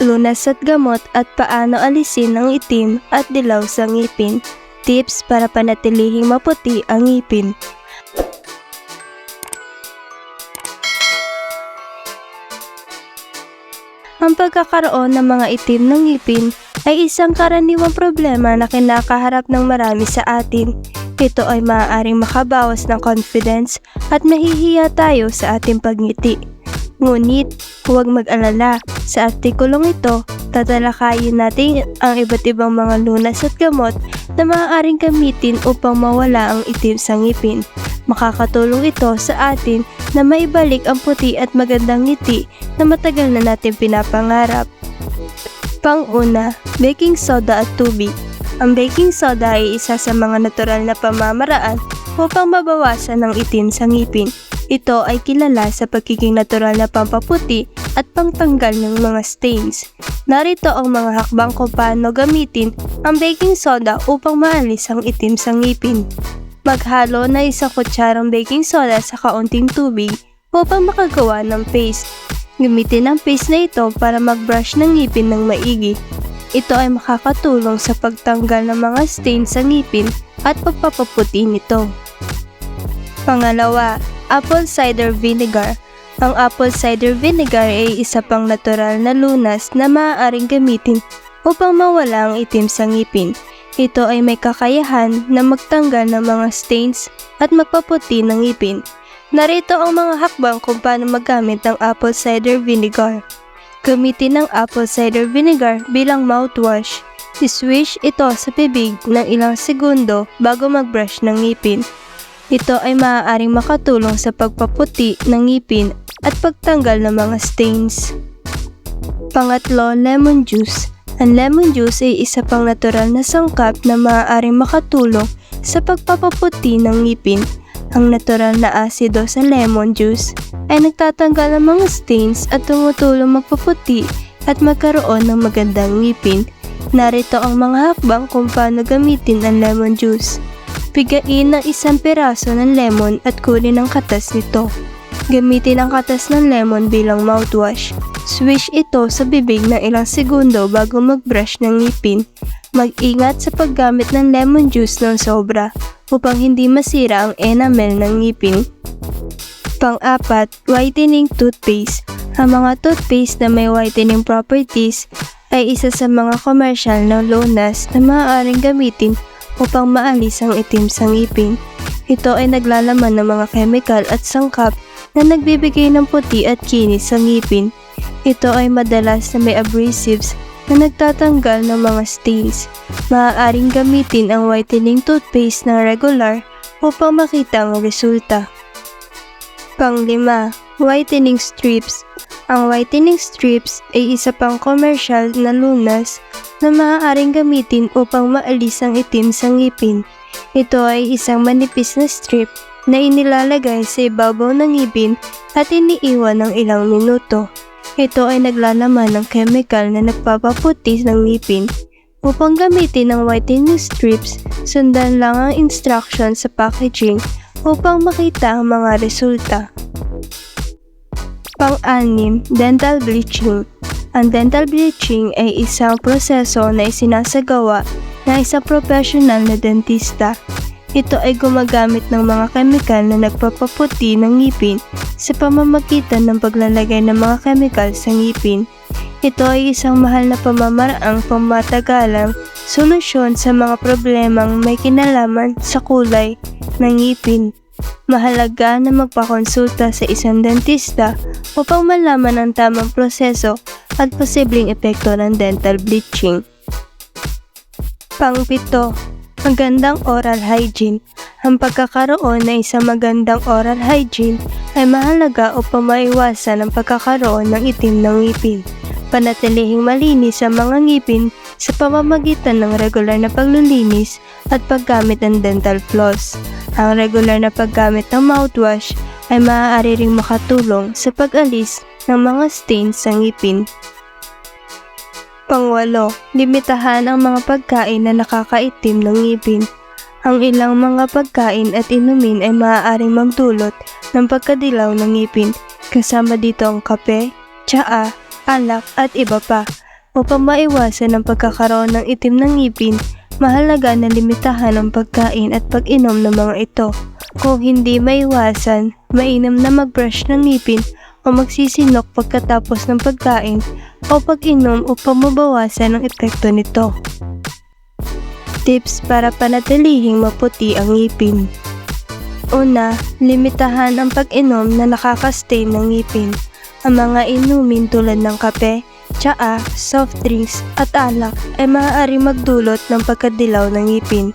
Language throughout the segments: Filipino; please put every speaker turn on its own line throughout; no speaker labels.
lunas at gamot at paano alisin ang itim at dilaw sa ngipin. Tips para panatilihing maputi ang ngipin. Ang pagkakaroon ng mga itim ng ngipin ay isang karaniwang problema na kinakaharap ng marami sa atin. Ito ay maaaring makabawas ng confidence at mahihiya tayo sa ating pagngiti. Ngunit, huwag mag-alala. Sa artikulong ito, tatalakayin natin ang iba't ibang mga lunas at gamot na maaaring gamitin upang mawala ang itim sa ngipin. Makakatulong ito sa atin na maibalik ang puti at magandang ngiti na matagal na natin pinapangarap. Pang-una, baking soda at tubig. Ang baking soda ay isa sa mga natural na pamamaraan upang mabawasan ang itim sa ngipin. Ito ay kilala sa pagiging natural na pampaputi at pangtanggal ng mga stains. Narito ang mga hakbang kung paano gamitin ang baking soda upang maalis ang itim sa ngipin. Maghalo na isang kutsarang baking soda sa kaunting tubig upang makagawa ng paste. Gamitin ang paste na ito para mag-brush ng ngipin ng maigi. Ito ay makakatulong sa pagtanggal ng mga stain sa ngipin at pagpapaputi nito. Pangalawa, apple cider vinegar. Ang apple cider vinegar ay isa pang natural na lunas na maaaring gamitin upang mawala ang itim sa ngipin. Ito ay may kakayahan na magtanggal ng mga stains at magpaputi ng ngipin. Narito ang mga hakbang kung paano magamit ang apple cider vinegar. Gamitin ang apple cider vinegar bilang mouthwash. Iswish ito sa bibig ng ilang segundo bago mag-brush ng ngipin. Ito ay maaaring makatulong sa pagpaputi ng ngipin at pagtanggal ng mga stains. Pangatlo, lemon juice. Ang lemon juice ay isa pang natural na sangkap na maaaring makatulong sa pagpapaputi ng ngipin. Ang natural na asido sa lemon juice ay nagtatanggal ng mga stains at tumutulong magpaputi at magkaroon ng magandang ngipin. Narito ang mga hakbang kung paano gamitin ang lemon juice. Pigain ng isang piraso ng lemon at kunin ang katas nito. Gamitin ang katas ng lemon bilang mouthwash. Swish ito sa bibig ng ilang segundo bago mag-brush ng ngipin. Mag-ingat sa paggamit ng lemon juice ng sobra upang hindi masira ang enamel ng ngipin. Pang-apat, whitening toothpaste. Ang mga toothpaste na may whitening properties ay isa sa mga commercial na lunas na maaaring gamitin upang maalis ang itim sa ngipin. Ito ay naglalaman ng mga chemical at sangkap na nagbibigay ng puti at kinis sa ngipin. Ito ay madalas na may abrasives na nagtatanggal ng mga stains. Maaaring gamitin ang whitening toothpaste ng regular upang makita ang resulta. Panglima, whitening strips. Ang whitening strips ay isa pang commercial na lunas na maaaring gamitin upang maalis ang itim sa ngipin. Ito ay isang manipis na strip na inilalagay sa ibabaw ng ngipin at iniiwan ng ilang minuto. Ito ay naglalaman ng chemical na nagpapaputi ng ngipin. Upang gamitin ang whitening strips, sundan lang ang instruction sa packaging upang makita ang mga resulta. Pang-anim, dental bleaching. Ang dental bleaching ay isang proseso na isinasagawa ng isang professional na dentista. Ito ay gumagamit ng mga kemikal na nagpapaputi ng ngipin sa pamamagitan ng paglalagay ng mga kemikal sa ngipin. Ito ay isang mahal na pamamaraang pamatagalang solusyon sa mga problemang may kinalaman sa kulay ng ngipin. Mahalaga na magpakonsulta sa isang dentista upang malaman ang tamang proseso at posibleng epekto ng dental bleaching. Pangpito, magandang oral hygiene. Ang pagkakaroon ng isang magandang oral hygiene ay mahalaga upang maiwasan ang pagkakaroon ng itim ng ngipin. Panatilihing malinis ang mga ngipin sa pamamagitan ng regular na paglilinis at paggamit ng dental floss. Ang regular na paggamit ng mouthwash ay maaari ring makatulong sa pag-alis ng mga stains sa ngipin. Pangwalo, limitahan ang mga pagkain na nakakaitim ng ngipin. Ang ilang mga pagkain at inumin ay maaaring magdulot ng pagkadilaw ng ngipin, kasama dito ang kape, tsaa, alak at iba pa. Upang maiwasan ang pagkakaroon ng itim ng ngipin, mahalaga na limitahan ang pagkain at pag-inom ng mga ito. Kung hindi maiwasan, mainam na mag-brush ng ngipin o magsisinok pagkatapos ng pagkain o pag-inom upang mabawasan ang epekto nito. Tips para panatilihing maputi ang ngipin. Una, limitahan ang pag-inom na nakakastain ng ngipin. Ang mga inumin tulad ng kape, tsaa, soft drinks at alak ay maaari magdulot ng pagkadilaw ng ngipin.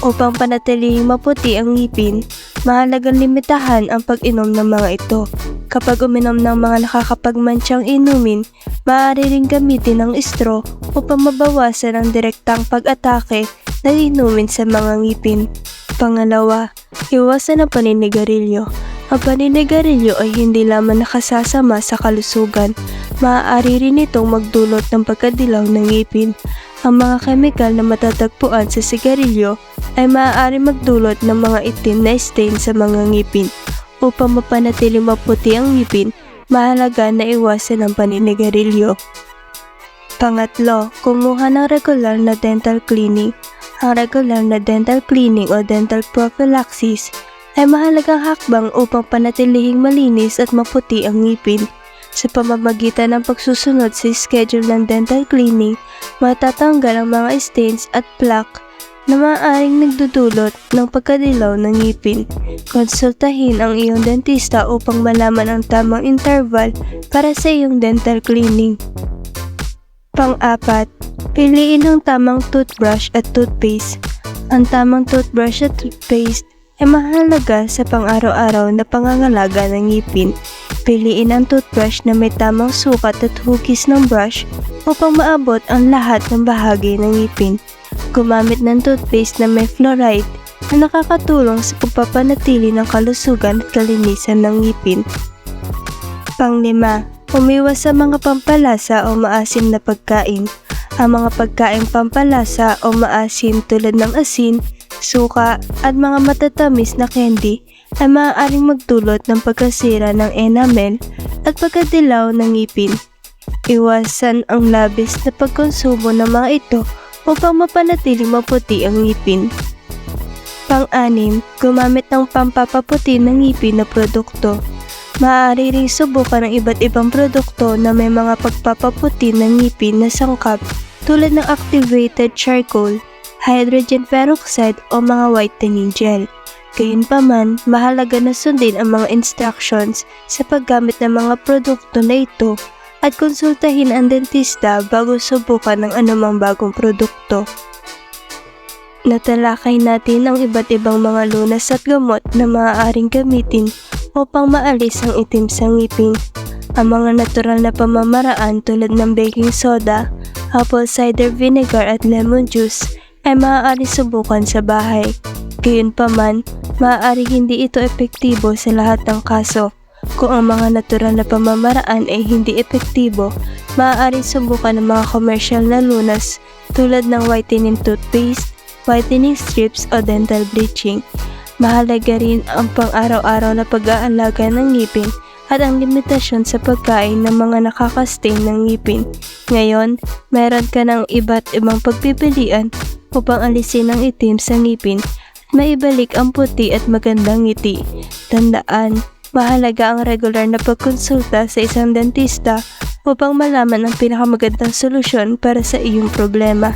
Upang panatilihing maputi ang ngipin, mahalagang limitahan ang pag-inom ng mga ito. Kapag uminom ng mga nakakapagmansyang inumin, maaari rin gamitin ang straw upang mabawasan ang direktang pag-atake ng inumin sa mga ngipin. Pangalawa, iwasan ang paninigarilyo. Ang paninigarilyo ay hindi lamang nakasasama sa kalusugan, maaari rin itong magdulot ng pagkadilaw ng ngipin. Ang mga kemikal na matatagpuan sa sigarilyo ay maaari magdulot ng mga itim na stain sa mga ngipin. Upang mapanatili maputi ang ngipin, mahalaga na iwasan ang paninigarilyo. Pangatlo, kumuha ng regular na dental cleaning. Ang regular na dental cleaning o dental prophylaxis ay mahalagang hakbang upang panatilihing malinis at maputi ang ngipin. Sa pamamagitan ng pagsusunod sa schedule ng dental cleaning, matatanggal ang mga stains at plaque na maaaring nagdudulot ng pagkadilaw ng ngipin. Konsultahin ang iyong dentista upang malaman ang tamang interval para sa iyong dental cleaning. Pang-apat, piliin ang tamang toothbrush at toothpaste. Ang tamang toothbrush at toothpaste ay mahalaga sa pang-araw-araw na pangangalaga ng ngipin. Piliin ang toothbrush na may tamang sukat at hugis ng brush upang maabot ang lahat ng bahagi ng ngipin. Gumamit ng toothpaste na may fluoride na nakakatulong sa pagpapanatili ng kalusugan at kalinisan ng ngipin. Panglima, umiwas sa mga pampalasa o maasim na pagkain. Ang mga pagkain pampalasa o maasim tulad ng asin, suka at mga matatamis na candy ay maaaring magdulot ng pagkasira ng enamel at pagkadilaw ng ngipin. Iwasan ang labis na pagkonsumo ng mga ito upang mapanatiling maputi ang ngipin. Pang-anim, gumamit ng pampapaputi ng ngipin na produkto. Maaari ring subukan ng iba't ibang produkto na may mga pagpapaputi ng ngipin na sangkap tulad ng activated charcoal, hydrogen peroxide o mga whitening gel. Gayunpaman, mahalaga na sundin ang mga instructions sa paggamit ng mga produkto na ito at konsultahin ang dentista bago subukan ng anumang bagong produkto. Natalakay natin ang iba't ibang mga lunas at gamot na maaaring gamitin upang maalis ang itim sa ngipin. Ang mga natural na pamamaraan tulad ng baking soda, apple cider vinegar at lemon juice ay maaari subukan sa bahay. Gayunpaman, maaari hindi ito epektibo sa lahat ng kaso. Kung ang mga natural na pamamaraan ay hindi epektibo, maaari subukan ng mga commercial na lunas tulad ng whitening toothpaste, whitening strips o dental bleaching. Mahalaga rin ang pang-araw-araw na pag-aalaga ng ngipin at ang limitasyon sa pagkain ng mga nakakastain ng ngipin. Ngayon, meron ka ng iba't ibang pagpipilian upang alisin ang itim sa ngipin at maibalik ang puti at magandang ngiti. Tandaan, mahalaga ang regular na pagkonsulta sa isang dentista upang malaman ang pinakamagandang solusyon para sa iyong problema.